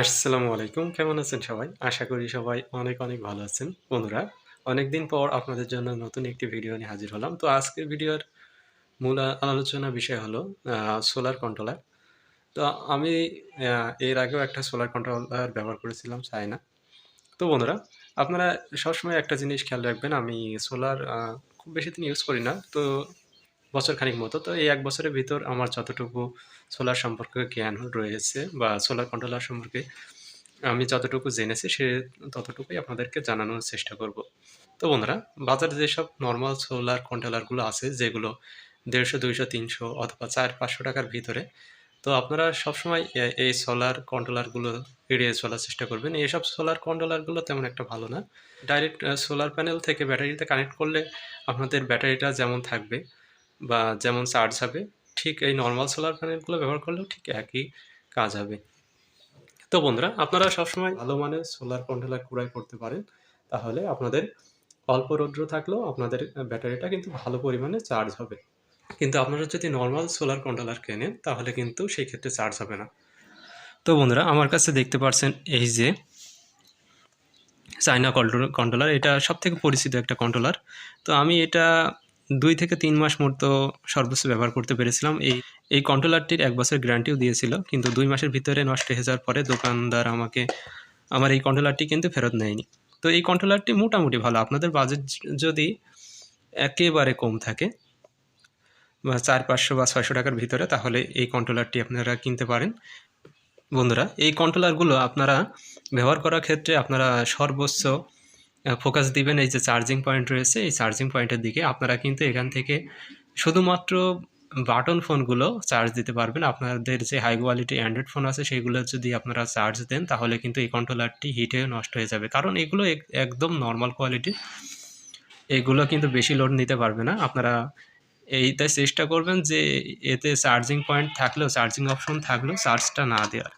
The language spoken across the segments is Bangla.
আসসালামু আলাইকুম। কেমন আছেন সবাই? আশা করি সবাই অনেক, অনেক ভালো আছেন। বন্ধুরা, অনেকদিন পর আপনাদের জন্য নতুন একটি ভিডিও নিয়ে হাজির হলাম। তো আজকের ভিডিওর মূল আলোচনা বিষয় হলো সোলার কন্ট্রোলার। তো আমি এর আগেও একটা সোলার কন্ট্রোলার ব্যবহার করেছিলাম চায়না। তো বন্ধুরা, আপনারা সবসময় একটা জিনিস খেয়াল রাখবেন, আমি সোলার খুব বেশি দিন ইউজ করি না। তো বছরখানেক মতো। তো এই এক বছরের ভিতর আমার যতটুকু সোলার সম্পর্কে জ্ঞান রয়েছে বা সোলার কন্ট্রোলার সম্পর্কে আমি যতটুকু জেনেছি সে ততটুকুই আপনাদেরকে জানানোর চেষ্টা করব। তো বন্ধুরা, বাজারে যেসব নর্মাল সোলার কন্ট্রোলারগুলো আছে যেগুলো দেড়শো দুইশো তিনশো অথবা ৪-৫০০ টাকার ভিতরে। তো আপনারা সবসময় এই সোলার কন্ট্রোলারগুলো এড়িয়ে চলার চেষ্টা করবেন। এইসব সোলার কন্ট্রোলারগুলো তেমন একটা ভালো না। ডাইরেক্ট সোলার প্যানেল থেকে ব্যাটারিতে কানেক্ট করলে আপনাদের ব্যাটারিটা যেমন থাকবে বা যেমন চার্জ হবে, ঠিক এই নর্মাল সোলার প্যানেলগুলো ব্যবহার করলেও ঠিক একই কাজ হবে। তো বন্ধুরা, আপনারা সবসময় ভালো মানের সোলার কন্ট্রোলার ক্রয় করতে পারেন। তাহলে আপনাদের অল্প রৌদ্র থাকলেও আপনাদের ব্যাটারিটা কিন্তু ভালো পরিমাণে চার্জ হবে। কিন্তু আপনারা যদি নর্মাল সোলার কন্ট্রোলার কেনেন তাহলে কিন্তু সেই ক্ষেত্রে চার্জ হবে না। তো বন্ধুরা, আমার কাছে দেখতে পারছেন এই যে চায়না কন্ট্রো কন্ট্রোলার এটা সবথেকে পরিচিত একটা কন্ট্রোলার। তো আমি এটা ২ থেকে তিন মাস মতো সর্বোচ্চ ব্যবহার করতে পেরেছিলাম। এই এই কন্ট্রোলারটির এক বছর গ্যারান্টিও দিয়েছিল। কিন্তু দুই মাসের ভিতরে নষ্ট হয়ে যাওয়ার পরে দোকানদার আমাকে আমার এই কন্ট্রোলারটি কিন্তু ফেরত নেয়নি। তো এই কন্ট্রোলারটি মোটামুটি ভালো। আপনাদের বাজেট যদি একেবারে কম থাকে বা ৪-৫০০ বা ৬০০ টাকার ভিতরে তাহলে এই কন্ট্রোলারটি আপনারা কিনতে পারেন। বন্ধুরা, এই কন্ট্রোলারগুলো আপনারা ব্যবহার করার ক্ষেত্রে আপনারা সর্বোচ্চ ফোকাস দিবেন এই যে চার্জিং পয়েন্ট রয়েছে, এই চার্জিং পয়েন্টের দিকে। আপনারা কিন্তু এখান থেকে শুধুমাত্র বাটন ফোনগুলো চার্জ দিতে পারবেন। আপনাদের যে হাই কোয়ালিটি অ্যান্ড্রয়েড ফোন আছে সেগুলো যদি আপনারা চার্জ দেন তাহলে কিন্তু এই কন্ট্রোলারটি হিট নষ্ট হয়ে যাবে। কারণ এগুলো একদম নর্মাল কোয়ালিটি এগুলো কিন্তু বেশি লোড নিতে পারবে না। আপনারা এইটা চেষ্টা করবেন যে এতে চার্জিং পয়েন্ট থাকলেও চার্জিং অপশন থাকলেও চার্জটা না দেওয়ার।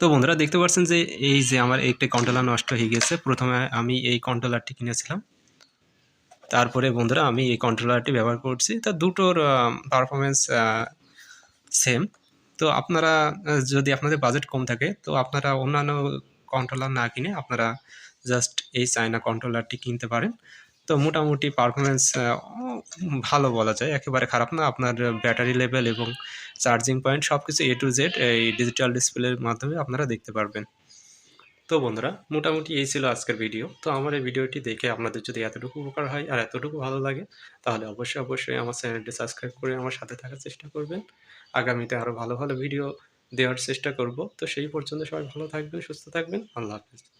তো বন্ধুরা দেখতে পাচ্ছেন যে এই যে আমার একটি কন্ট্রোলার নষ্ট হয়ে গেছে। প্রথমে আমি এই কন্ট্রোলারটি কিনেছিলাম। তারপরে বন্ধুরা আমি এই কন্ট্রোলারটি ব্যবহার করছি। তা দুটোর পারফরমেন্স সেম। তো আপনারা যদি আপনাদের বাজেট কম থাকে, তো আপনারা অন্যান্য কন্ট্রোলার না কিনে আপনারা জাস্ট এই চায়না কন্ট্রোলারটি কিনতে পারেন। তো মোটামুটি পারফরমেন্স ভালো বলা যায়। একেবারে খারাপ না। আপনার ব্যাটারি লেভেল এবং চার্জিং পয়েন্ট সব কিছু এ টু জেড এই ডিজিটাল ডিসপ্লের মাধ্যমে আপনারা দেখতে পারবেন। তো বন্ধুরা, মোটামুটি এই ছিল আজকের ভিডিও। তো আমার এই ভিডিওটি দেখে আপনাদের যদি এতটুকু উপকার হয় আর এতটুকু ভালো লাগে তাহলে অবশ্যই, অবশ্যই আমার চ্যানেলটি সাবস্ক্রাইব করে আমার সাথে থাকার চেষ্টা করবেন। আগামীতে আরও ভালো, ভালো ভিডিও দেওয়ার চেষ্টা করব। তো সেই পর্যন্ত সবাই ভালো থাকবেন, সুস্থ থাকবেন। আল্লাহ হাফেজ।